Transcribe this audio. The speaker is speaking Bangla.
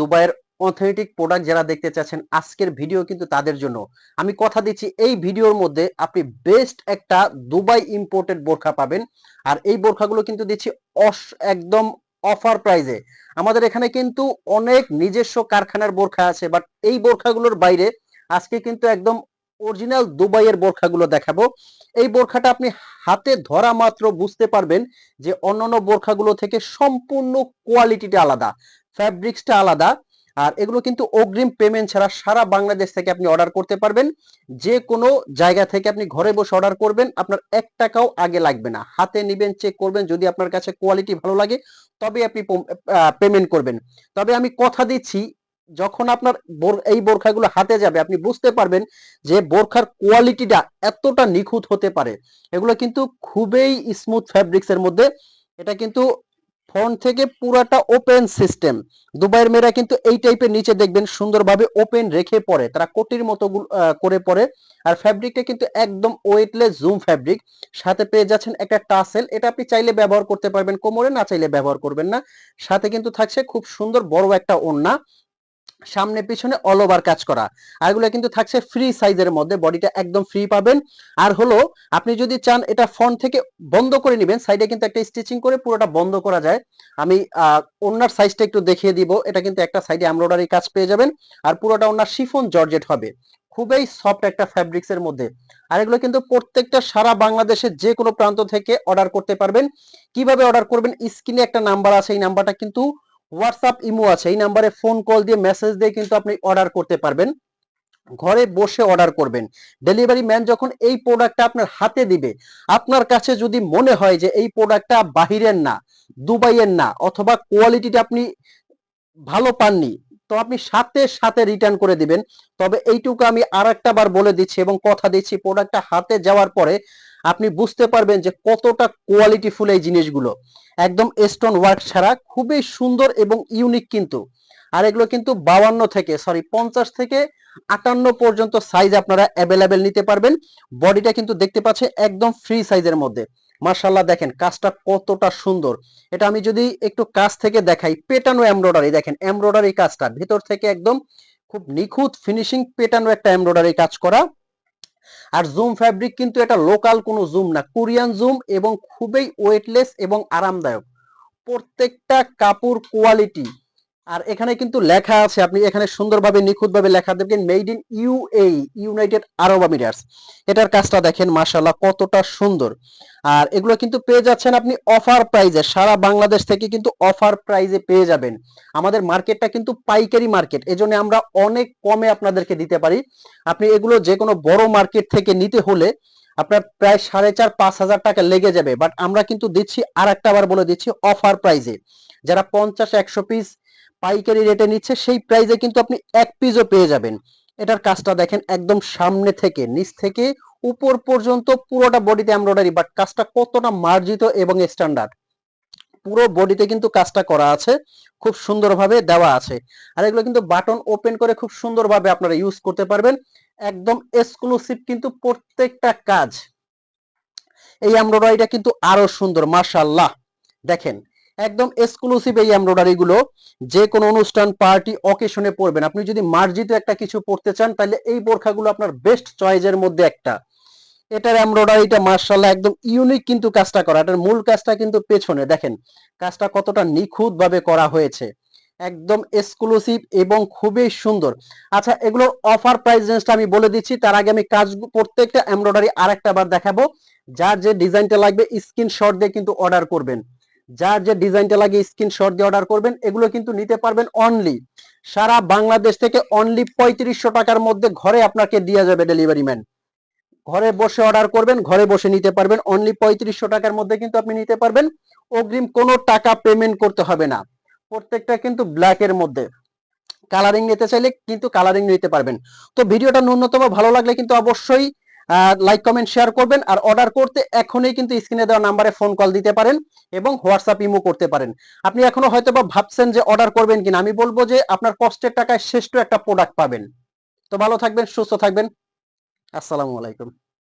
দুবাইয়ের অথেন্টিক প্রোডাক্ট যারা দেখতে চাচ্ছেন, আজকের ভিডিও কিন্তু তাদের জন্য। আমি কথা দিচ্ছি, এই ভিডিওর মধ্যে আপনি বেস্ট একটা দুবাই ইম্পোর্টেড বোরখা পাবেন। আর এই বোরখাগুলো কিন্তু দিচ্ছি একদম অফার প্রাইজে আমাদের এখানে কিন্তু অনেক নিজস্ব কারখানার বোরখা আছে বাট এই বোরখাগুলোর বাইরে আজকে কিন্তু একদম অরিজিনাল দুবাইয়ের বোরখাগুলো দেখাবো। এই বোরখাটা আপনি হাতে ধরা মাত্র বুঝতে পারবেন যে অন্যান্য বোরখাগুলো থেকে সম্পূর্ণ কোয়ালিটিটা আলাদা। ফ্যাব্রিক্সটা আলাদা। আর এগুলো কিন্তু অগ্রিম পেমেন্ট ছাড়া সারা বাংলাদেশ থেকে আপনি অর্ডার করতে পারবেন। যে কোনো জায়গা থেকে আপনি ঘরে বসে অর্ডার করবেন, আপনার এক টাকাও আগে লাগবে না। হাতে নিবেন চেক করবেন, যদি আপনার কাছে কোয়ালিটি ভালো লাগে তবে আপনি পেমেন্ট করবেন। তবে আমি কথা দিচ্ছি, যখন আপনার এই বোরখাগুলো হাতে যাবে, আপনি বুঝতে পারবেন যে বোরখার কোয়ালিটিটা এতটা নিখুঁত হতে পারে। এগুলো কিন্তু খুবই স্মুথ ফ্যাব্রিক্স এর মধ্যে। এটা কিন্তু ফ্রন্ট থেকে পুরাটা ওপেন সিস্টেম দুবাইয়ের মেয়েরা কিন্তু এই টাইপের নিচে দেখবেন সুন্দরভাবে ওপেন রেখে পরে। তারা কোটির মতো করে পরে। আর ফ্যাব্রিকটা কিন্তু একদম ওয়েটলেস জুম ফ্যাব্রিক সাথে পেয়ে যাচ্ছেন একটা টাসেল এটা আপনি চাইলে ব্যবহার করতে পারবেন। কোমরে না চাইলে ব্যবহার করবেন না। সাথে কিন্তু থাকছে খুব সুন্দর বড় একটা ওন্না সামনে পিছনে অল ওভার কাজ করা। আর এগুলো কিন্তু থাকছে ফ্রি সাইজের মধ্যে বডিটা একদম ফ্রি পাবেন। আর হলো, আপনি যদি চান এটা ফ্রন্ট থেকে বন্ধ করে নেবেন সাইডে কিন্তু একটা স্টিচিং করে পুরোটা বন্ধ করা যায়। আমি ওনার সাইজটা একটু দেখিয়ে দিব, এটা কিন্তু একটা সাইডে এমব্রয়ডারি কাজ পেয়ে যাবেন। আর পুরোটা ওনার শিফন জর্জেট হবে। খুবই সফট একটা ফ্যাব্রিক্স এর মধ্যে। আর এগুলো কিন্তু প্রত্যেকটা সারা বাংলাদেশের যে কোনো প্রান্ত থেকে অর্ডার করতে পারবেন। কীভাবে অর্ডার করবেন? স্ক্রিনে একটা নাম্বার আছে, এই নাম্বারটা কিন্তু হোয়াটসঅ্যাপ ইমো আছে, এই নাম্বারে ফোন কল দিয়ে মেসেজ দিয়ে কিন্তু আপনি অর্ডার করতে পারবেন। ঘরে বসে অর্ডার করবেন। ডেলিভারি ম্যান যখন এই প্রোডাক্টটা আপনার হাতে দিবে, আপনার কাছে যদি মনে হয় যে এই প্রোডাক্টটা বাহিরের না, দুবাইয়ের না, অথবা কোয়ালিটিটা আপনি ভালো পাননি তো আপনি সাথে সাথে রিটার্ন করে দিবেন। তবে এইটুকু আমি আর একটা বার বলে দিচ্ছি এবং কথা দিচ্ছি প্রোডাক্টটা হাতে যাওয়ার পরে আপনি বুঝতে পারবেন যে কতটা কোয়ালিটিফুল এই জিনিসগুলো। একদম স্টোন ওয়ার্ক ছাড়া, খুবই সুন্দর এবং ইউনিক কিন্তু। আর এগুলো কিন্তু বাউান্ন থেকে সরি পঞ্চাশ থেকে আটান্ন পর্যন্ত সাইজ আপনারা অ্যাভেলেবেল নিতে পারবেন। বডিটা কিন্তু দেখতে পাচ্ছে একদম ফ্রি সাইজের মধ্যে। মার্শাল্লাহ দেখেন, কাজটা কতটা সুন্দর। এটা আমি যদি একটু কাজ থেকে দেখাই, পেটানো এমব্রয়ডারি দেখেন, এমব্রয়ডারি কাজটা। ভেতর থেকে একদম খুব নিখুঁত ফিনিশিং পেটানো একটা এমব্রয়ডারি কাজ করা। আর জুম ফ্যাব্রিক কিন্তু এটা লোকাল কোনো জুম না কোরিয়ান জুম এবং খুবই ওয়েটলেস এবং আরামদায়ক। প্রত্যেকটা কাপড় কোয়ালিটি আর এখানে কিন্তু লেখা আছে, আপনি এখানে সুন্দরভাবে, নিখুঁতভাবে লেখা দেখবেন made in U A United Arab Emirates এটার কাজটা দেখেন মাশাল্লাহ কতটা সুন্দর। আর এগুলো কিন্তু পেয়ে যাচ্ছেন আপনি অফার প্রাইজে সারা বাংলাদেশ থেকে কিন্তু অফার প্রাইজে পেয়ে যাবেন। আমাদের মার্কেটটা কিন্তু পাইকারি মার্কেট, এজন্য আমরা অনেক কমে আপনাদেরকে দিতে পারি। আপনি এগুলো যে কোনো বড় মার্কেট থেকে নিতে হলে আপনার প্রায় সাড়ে চার, পাঁচ হাজার টাকা লেগে যাবে। বাট আমরা কিন্তু দিচ্ছি আর একটা বার বলে দিচ্ছি অফার প্রাইজে যারা পঞ্চাশ, একশো পিস পাইকারি রেটে নিচ্ছে, সেই প্রাইজে কিন্তু আপনি এক পিসও পেয়ে যাবেন। এটার কাজটা দেখেন একদম সামনে থেকে, নিচ থেকে, উপর পর্যন্ত পুরোটা বডিতে এমব্রয়ডারি বাট কাজটা কতটা মার্জিত এবং স্ট্যান্ডার্ড পুরো বডিতে কিন্তু কাজটা করা আছে, খুব সুন্দরভাবে দেওয়া আছে। আর এগুলো কিন্তু বাটন ওপেন করে খুব সুন্দরভাবে আপনারা ইউজ করতে পারবেন। একদম এক্সক্লুসিভ কিন্তু প্রত্যেকটা কাজ। এই এমব্রয়ডারিটা কিন্তু আরও সুন্দর মার্শাল্লাহ দেখেন একদম এক্সক্লুসিভ এই এমব্রয়ডারি গুলো, যে কোনো অনুষ্ঠান পার্টি অকেশনে পরবেন। আপনি যদি মার্জিত একটা কিছু পড়তে চান, তাহলে এই বোরখাগুলো আপনার বেস্ট চয়েসের মধ্যে একটা। এটার এমব্রয়ডারিটা মার্শাল্লাহ একদম ইউনিক কিন্তু কাজটা করা। এটার মূল কাজটা কিন্তু পেছনে। দেখেন, কাজটা কতটা নিখুঁত ভাবে করা হয়েছে। একদম এক্সক্লুসিভ এবং খুবই সুন্দর। আচ্ছা এগুলোর অফার প্রাইস রেঞ্জটা আমি বলে দিচ্ছি। তার আগে আমি কাজ, প্রত্যেকটা এমব্রয়ডারি আর একটা বার দেখাবো। যার যে ডিজাইনটা লাগবে স্ক্রিনশট দিয়ে কিন্তু অর্ডার করবেন। যার যে ডিজাইনটা লাগে স্ক্রিনশট দিয়ে অর্ডার করবেন, এগুলো কিন্তু নিতে পারবেন অনলি সারা বাংলাদেশ থেকে অনলি পঁয়ত্রিশশো টাকার মধ্যে ঘরে আপনাকে দিয়ে যাবে ডেলিভারি ম্যান ঘরে বসে অর্ডার করবেন, ঘরে বসে নিতে পারবেন। অনলি পঁয়ত্রিশশো টাকার মধ্যে কিন্তু আপনি নিতে পারবেন। অগ্রিম কোনো টাকা পেমেন্ট করতে হবে না। প্রত্যেকটা কিন্তু ব্ল্যাক এর মধ্যে। কালারিং নিতে চাইলে কিন্তু কালারিং নিতে পারবেন। তো ভিডিওটা ন্যূনতম ভালো লাগলে কিন্তু অবশ্যই লাইক কমেন্ট শেয়ার করবেন। আর অর্ডার করতে এখনই কিন্তু স্ক্রিনে দেওয়া নাম্বারে ফোন কল দিতে পারেন এবং হোয়াটসঅ্যাপ ইমো করতে পারেন। আপনি এখনও হয়তো বা ভাবছেন যে অর্ডার করবেন কিনা। আমি বলব যে আপনার কষ্টের টাকায় শ্রেষ্ঠ একটা প্রোডাক্ট পাবেন। তো ভালো থাকবেন, সুস্থ থাকবেন। আসসালামু আলাইকুম।